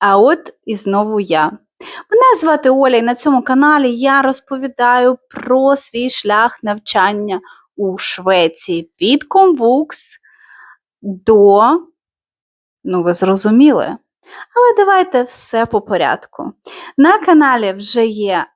А от і знову я. Мене звати Оля, і на цьому каналі я розповідаю про свій шлях навчання у Швеції від Комвукс до, ну ви зрозуміли. Але давайте все по порядку. На каналі вже є е,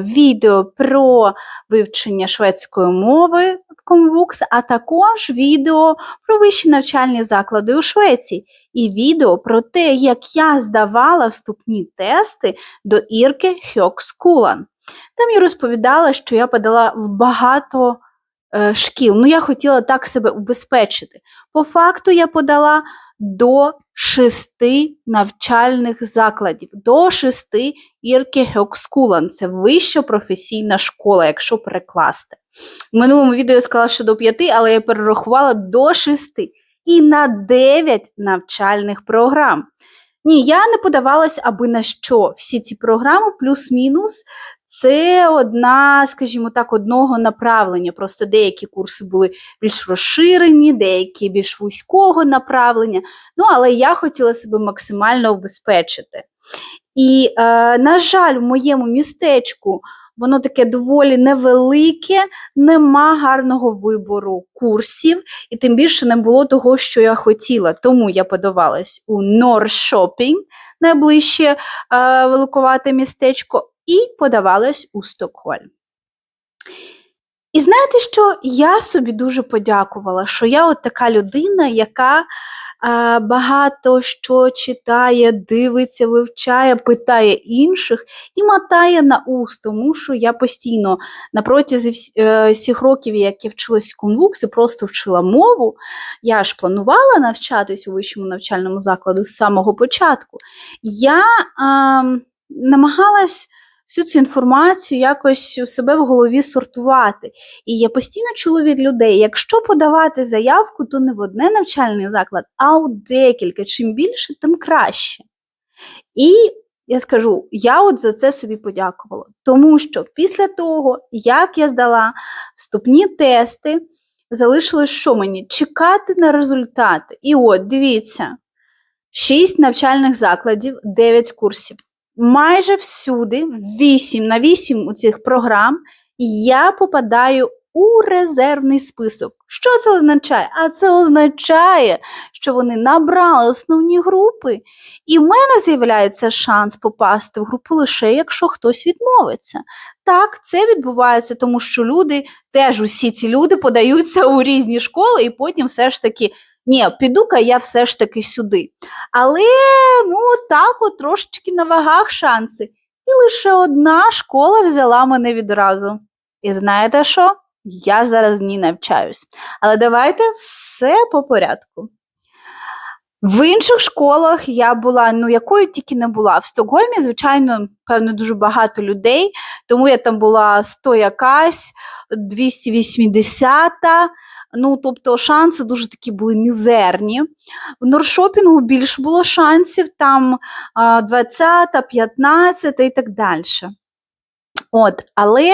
відео про вивчення шведської мови Комвукс, а також відео про вищі навчальні заклади у Швеції і відео про те, як я здавала вступні тести до Ірки Хьокскулан. Там я розповідала, що я подала в багато е, шкіл. Ну, я хотіла так себе убезпечити. По факту я подала до шести навчальних закладів, до шести Ірки Хьокскулан. Це вища професійна школа, якщо перекласти. В минулому відео я сказала, що до п'яти, але я перерахувала до шести. І на дев'ять навчальних програм. Ні, я не подавалась аби на що. Всі ці програми, плюс-мінус, це одна, скажімо так, одного направлення. Просто деякі курси були більш розширені, деякі більш вузького направлення. Ну, але я хотіла себе максимально убезпечити. І, е, на жаль, в моєму містечку воно таке доволі невелике, нема гарного вибору курсів, і тим більше не було того, що я хотіла. Тому я подавалась у Норшопінг, найближче е, великувате містечко, і подавалась у Стокгольм. І знаєте що? Я собі дуже подякувала, що я от така людина, яка багато що читає, дивиться, вивчає, питає інших і мотає на ус, тому що я постійно на протязі е, всіх років, як я вчилась в конвуксі, просто вчила мову. Я ж планувала навчатись у вищому навчальному закладу з самого початку. Я а, намагалась всю цю інформацію якось у себе в голові сортувати. І я постійно чула від людей, якщо подавати заявку, то не в одне навчальний заклад, а у декілька. Чим більше, тим краще. І я скажу, я от за це собі подякувала. Тому що після того, як я здала вступні тести, залишилось що мені? Чекати на результати. І от, дивіться, 6 навчальних закладів, 9 курсів майже всюди, 8 на 8 у цих програм, я попадаю у резервний список. Що це означає? А це означає, що вони набрали основні групи, і в мене з'являється шанс попасти в групу лише якщо хтось відмовиться. Так, це відбувається, тому що люди, теж усі ці люди подаються у різні школи, і потім все ж таки ні, піду-ка я все ж таки сюди. Але ну так от трошечки на вагах шанси. І лише одна школа взяла мене відразу. І знаєте що? Я зараз в ній навчаюсь. Але давайте все по порядку. В інших школах я була, ну якою тільки не була. В Стокгольмі, звичайно, певно, дуже багато людей, тому я там була 100 якась, 280. Ну, тобто шанси дуже такі були мізерні. В норшопінгу більш було шансів, там 20, 15 і так далі. От, Але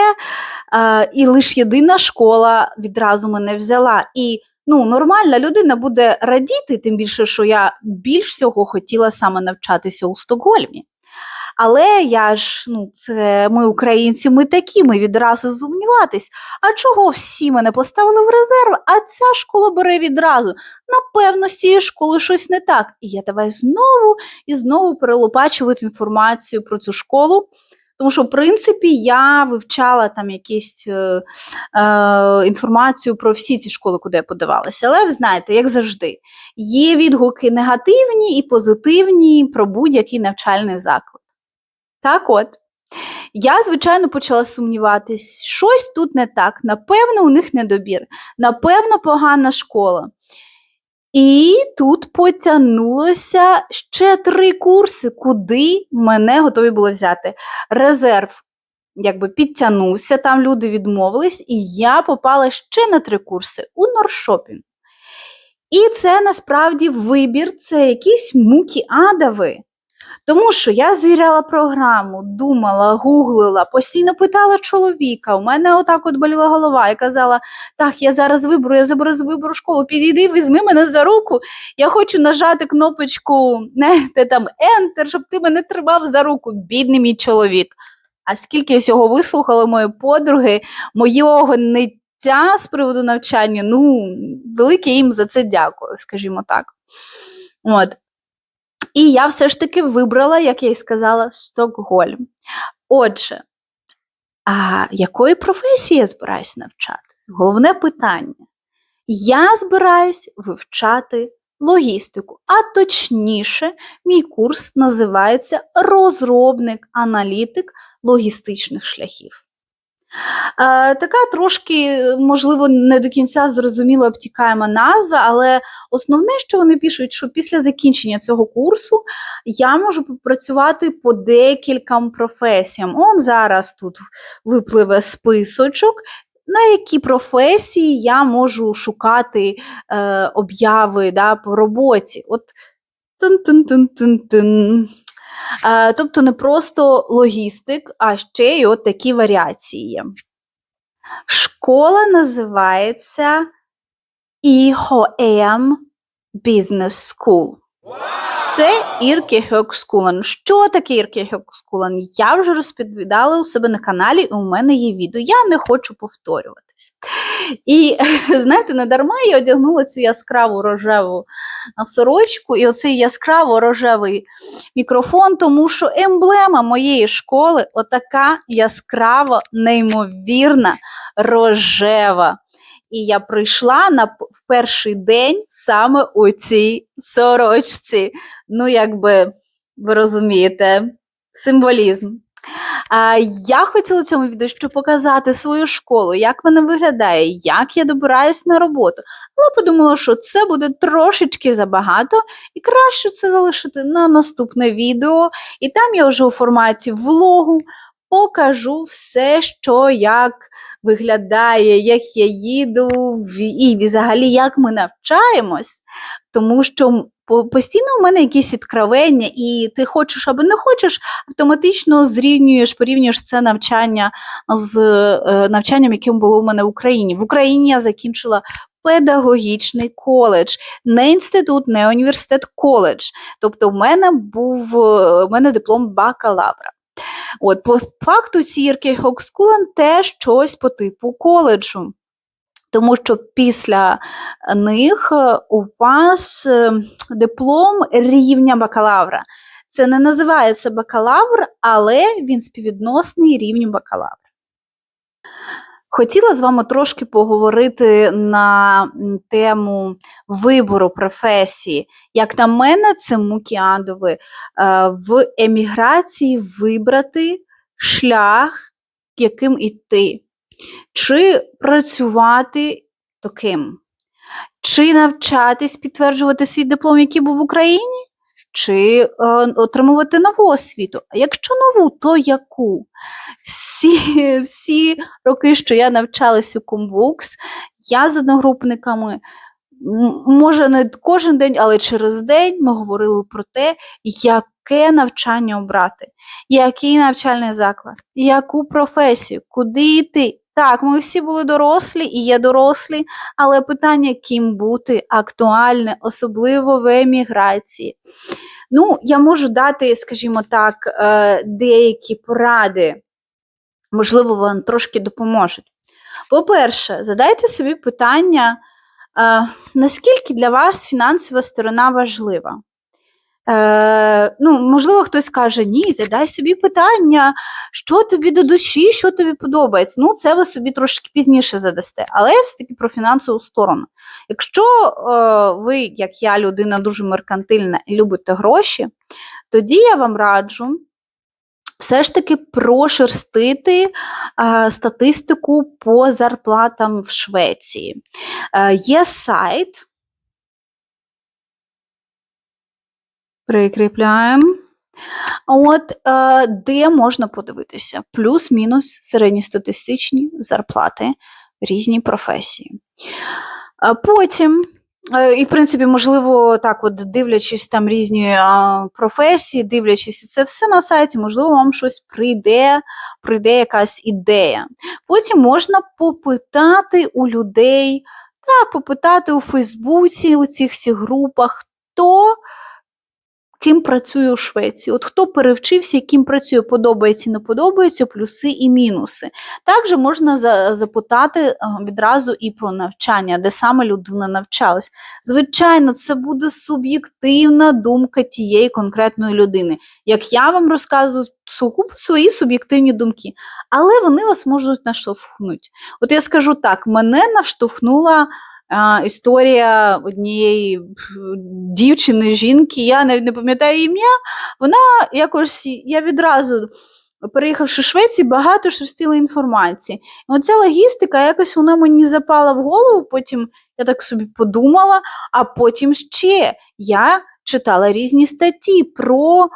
е, і лише єдина школа відразу мене взяла. І ну, нормальна людина буде радіти, тим більше, що я більш всього хотіла саме навчатися у Стокгольмі. Але я ж, ну, це ми українці, ми такі, ми відразу сумніватись. А чого всі мене поставили в резерв, а ця школа бере відразу? Напевно, з цією школою щось не так. І я давай знову і знову перелопачувати інформацію про цю школу. Тому що, в принципі, я вивчала там якісь е, е, інформацію про всі ці школи, куди я подавалася. Але ви знаєте, як завжди, є відгуки негативні і позитивні про будь-який навчальний заклад. Так от, я, звичайно, почала сумніватись, щось тут не так, напевно, у них недобір, напевно, погана школа. І тут потягнулося ще три курси, куди мене готові були взяти. Резерв якби підтягнувся, там люди відмовились, і я попала ще на три курси у Норшопінг. І це насправді вибір, це якісь муки адави. Тому що я звіряла програму, думала, гуглила, постійно питала чоловіка. У мене отак от боліла голова. Я казала: так, я зараз виберу, я зараз виберу школу, підійди, візьми мене за руку. Я хочу нажати кнопочку, не, те там Enter, щоб ти мене тримав за руку, бідний мій чоловік. А скільки всього вислухали мої подруги, моєго ниття з приводу навчання, ну, велике їм за це дякую, скажімо так. От. І я все ж таки вибрала, як я й сказала, Стокгольм. Отже, а якої професії я збираюсь навчатися? Головне питання. Я збираюсь вивчати логістику, а точніше, мій курс називається Розробник, аналітик логістичних шляхів. Е, така трошки, можливо, не до кінця зрозуміло обтікаєма назва, але основне, що вони пишуть, що після закінчення цього курсу я можу попрацювати по декільком професіям. Он зараз тут випливе списочок. На які професії я можу шукати е, обяви да, по роботі? От тин-тин-тин-тин-тин. Е, тобто не просто логістик, а ще й от такі варіації. Школа називається EHOM Business School. Це Іркehögskolan. Що таке Іркehögskolan? Я вже розповідала у себе на каналі, і у мене є відео. Я не хочу повторюватись. І знаєте, не дарма я одягнула цю яскраву рожеву сорочку і оцей яскраво рожевий мікрофон, тому що емблема моєї школи отака яскраво, неймовірна, рожева. І я прийшла на в перший день саме у цій сорочці. Ну, якби ви розумієте, символізм. А, Я хотіла цьому відео показати свою школу, як вона виглядає, як я добираюсь на роботу. Але подумала, що це буде трошечки забагато, і краще це залишити на наступне відео. І там я вже у форматі влогу покажу все, що як виглядає, як я їду, і взагалі як ми навчаємось, тому що постійно у мене якісь відкровення, і ти хочеш або не хочеш, автоматично зрівнюєш, порівнюєш це навчання з е, навчанням, яким було у мене в Україні. В Україні я закінчила. Педагогічний коледж, не інститут, не університет, коледж. Тобто, в мене був е, в мене диплом бакалавра. От, По факту Сірки Хокскулен теж щось по типу коледжу. Тому що після них е, у вас е, диплом рівня бакалавра. Це не називається бакалавр, але він співвідносний рівню бакалавра. Хотіла з вами трошки поговорити на тему вибору професії. Як на мене, це муки адови. Е, в еміграції вибрати шлях, яким іти, чи працювати таким, чи навчатись, підтверджувати свій диплом, який був в Україні, чи е, отримувати нову освіту. А якщо нову, то яку? Всі всі роки, що я навчалась у Комвукс, я з одногрупниками, може, не кожен день, але через день ми говорили про те, яке навчання обрати, який навчальний заклад, яку професію, куди йти. Так, ми всі були дорослі і є дорослі, але питання, ким бути, актуальне, особливо в еміграції. Ну, я можу дати, скажімо так, е, деякі поради, можливо, вам трошки допоможуть. По-перше, задайте собі питання, е, наскільки для вас фінансова сторона важлива? Е, ну, Можливо, хтось каже, ні, задай собі питання, що тобі до душі, що тобі подобається. Ну, це ви собі трошки пізніше задасте, але все-таки про фінансову сторону. Якщо е, ви, як я, людина дуже меркантильна і любите гроші, тоді я вам раджу все ж таки прошерстити е, статистику по зарплатам в Швеції. Е, Є сайт. Прикріпляємо. От, е, де можна подивитися, плюс-мінус середньостатистичні зарплати різні професії. Потім Е, І, в принципі, можливо, так, от дивлячись там різні а, професії, дивлячись це все на сайті, можливо, вам щось прийде, прийде якась ідея. Потім можна попитати у людей, так, попитати у Фейсбуці, у цих всіх групах, хто ким працює у Швеції. От хто перевчився, ким працює, подобається, не подобається, плюси і мінуси. Також можна запитати е, відразу і про навчання, де саме людина навчалась. Звичайно, це буде суб'єктивна думка тієї конкретної людини. Як я вам розказую свої суб'єктивні думки, але вони вас можуть наштовхнути. От я скажу так: мене наштовхнула. Історія однієї дівчини, жінки, я навіть не пам'ятаю ім'я. Вона якось я відразу, переїхавши в Швецію, багато шерстила інформації. І оця логістика, якось вона мені запала в голову. Потім я так собі подумала, а потім ще я читала різні статті про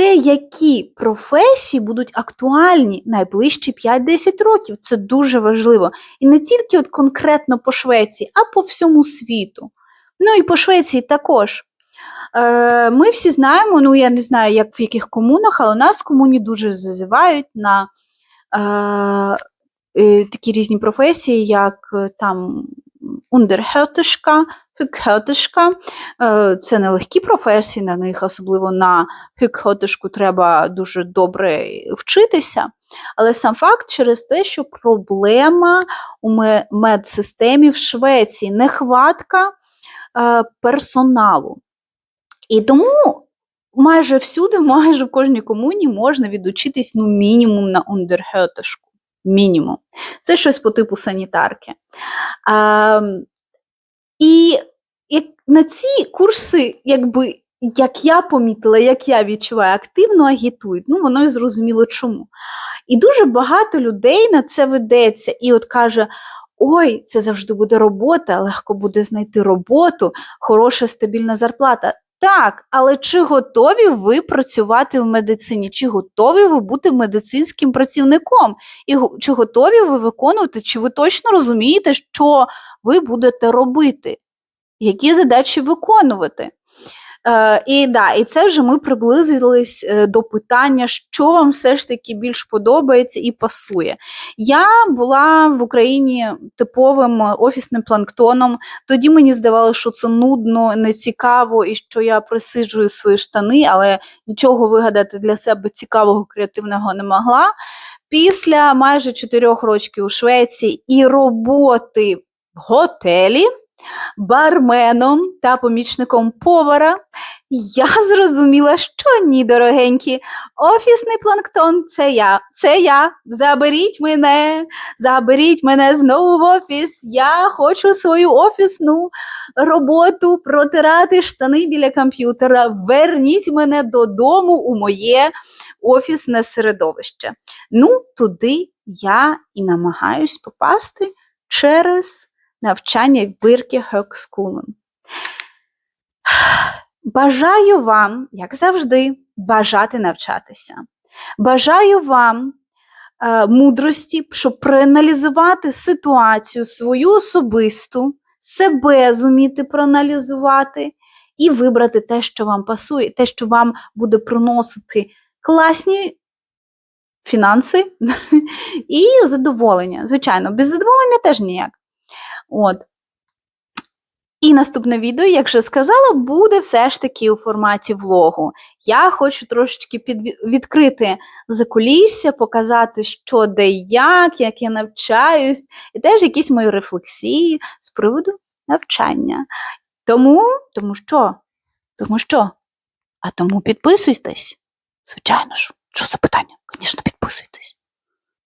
те, які професії будуть актуальні найближчі 5-10 років. Це дуже важливо. І не тільки от конкретно по Швеції, а по всьому світу. Ну і по Швеції також. Е, Ми всі знаємо, ну я не знаю, як в яких комунах, але у нас в комуні дуже зазивають на е, е, такі різні професії, як е, там ундерхетишка, хюкхетишка. Е, Це не легкі професії, на них, особливо на хюкхетишку, треба дуже добре вчитися. Але сам факт через те, що проблема у медсистемі в Швеції, нехватка е, персоналу. І тому майже всюди, майже в кожній комуні можна відучитись ну, мінімум на ундерхетишку. Мінімум. Це щось по типу санітарки. А, і як на ці курси, якби, як я помітила, як я відчуваю, активно агітують. Ну, воно і зрозуміло чому. І дуже багато людей на це ведеться і от каже: ой, це завжди буде робота, легко буде знайти роботу, хороша стабільна зарплата. Так, але чи готові ви працювати в медицині? Чи готові ви бути медицинським працівником? І чи готові ви виконувати, чи ви точно розумієте, що ви будете робити? Які задачі виконувати? Е, і, да, і це вже ми приблизились е, до питання, що вам все ж таки більш подобається і пасує. Я була в Україні типовим е, офісним планктоном. Тоді мені здавалося, що це нудно, нецікаво і що я присиджую свої штани, але нічого вигадати для себе цікавого, креативного не могла. Після майже чотирьох років у Швеції і роботи готелі барменом та помічником повара, я зрозуміла, що ні, дорогенькі, офісний планктон це я, це я. Заберіть мене, заберіть мене знову в офіс. Я хочу свою офісну роботу протирати штани біля комп'ютера. Верніть мене додому у моє офісне середовище. Ну, туди я і намагаюсь попасти через навчання в Виркі Högskolen. Бажаю вам, як завжди, бажати навчатися. Бажаю вам е, мудрості, щоб проаналізувати ситуацію свою особисту, себе зуміти проаналізувати і вибрати те, що вам пасує, те, що вам буде приносити класні фінанси і задоволення. Звичайно, без задоволення теж ніяк. От. І наступне відео, як вже сказала, буде все ж таки у форматі влогу. Я хочу трошечки під... відкрити закулісся, показати, що де як, як я навчаюсь, і теж якісь мої рефлексії з приводу навчання. Тому, тому що? Тому що? А тому підписуйтесь. Звичайно ж, що запитання?